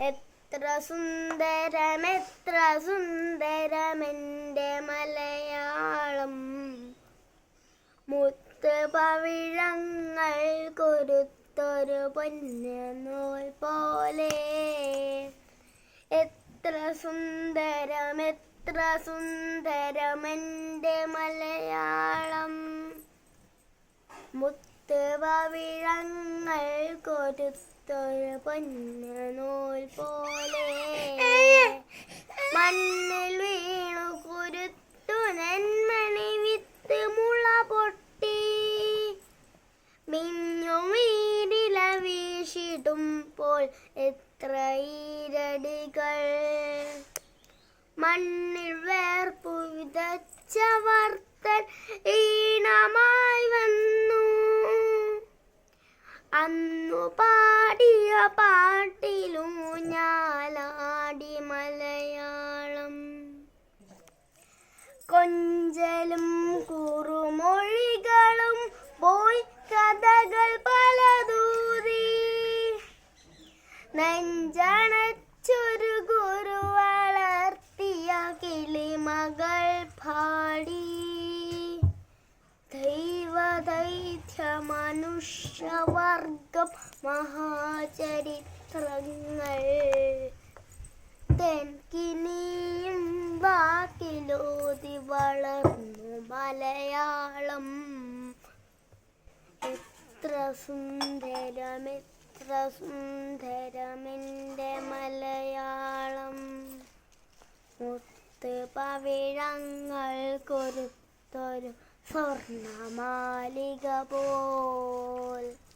എത്ര സുന്ദരം എത്ര സുന്ദരമെന്റെ മലയാളം. മുത്ത് പവിഴങ്ങൾ കൊരുത്തൊരു പൊന്നോൽ നൂൽ പോലെ. എത്ര സുന്ദരം എത്ര സുന്ദരമെന്റെ മലയാളം. മുത്ത് പവിഴങ്ങൾ കൊരുത്തൊരു പൊന്ന നൂൽ പോലെ മണ്ണിൽ വീണു കുരുത്തു നന്മണി വിത്ത് മുള പൊട്ടി. മിഞ്ഞു വീടില വീശിടുമ്പോൾ എത്ര ഈരടികൾ. മണ്ണിൽ വേർപ്പു വിതച്ച വർത്തൻ ഈണമായി വന്നു. അന്നു പാടിയ പാട്ടിലും ഞാലാടി മലയാളം. കൊഞ്ചലും കുറുമൊഴികളും പോയി കഥകൾ പലതൂതി നെഞ്ചണച്ചൊരു ഗുരു വളർത്തിയ കിളിമകൾ പാടി ദൈവദൈത്യ മനുഷ്യവർഗം മഹാചരിത്രങ്ങൾ. തെൻകിനിയും വാക്കിലോതി വളർന്നു മലയാളം. എത്ര സുന്ദരം എത്ര സുന്ദരമെന്റെ മലയാളം. മുത്ത് പവിഴങ്ങൾ കൊരുത്തൊരു സ്വർണമാലിക പോൽ.